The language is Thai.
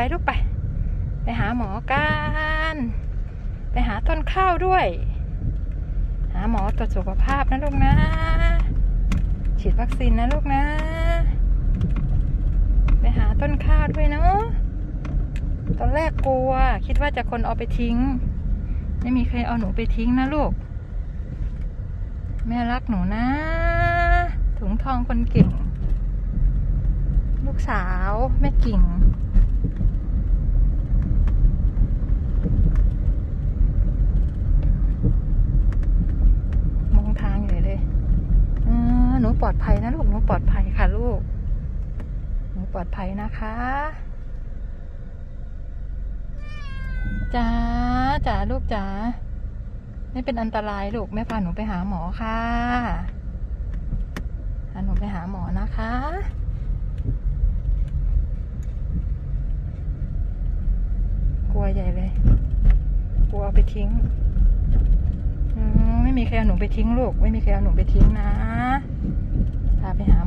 ไปลูกไป ไปหาหมอกัน ไปหาต้นข้าวด้วย หาหมอตรวจสุขภาพนะลูกนะ ฉีดวัคซีนนะลูกนะ ไปหาต้นข้าวด้วยเนาะตอนแรกกลัว คิดว่าจะคนเอาไปทิ้ง ไม่มีใครเอาหนูไปทิ้งนะลูก แม่รักหนูนะ ถุงทองคนเก่ง ลูกสาวแม่กิ่ง มองทางอยู่เลยเออห นูปลอดภัยนะลูกหนูปลอดภัยค่ะลูก หนูปลอดภัยนะคะจ้าจ๋าลูกจ๋าไม่เป็นอันตรายลูกแม่พาหนูไปหาหมอค่ะพาหนูไปหาหมอนะคะกลัวใหญ่เลย กลัวไปทิ้ง มไม่มีใครเอาหนูไปทิ้งลูก ไม่มีใครเอาหนูไปทิ้งนะ พาไปหา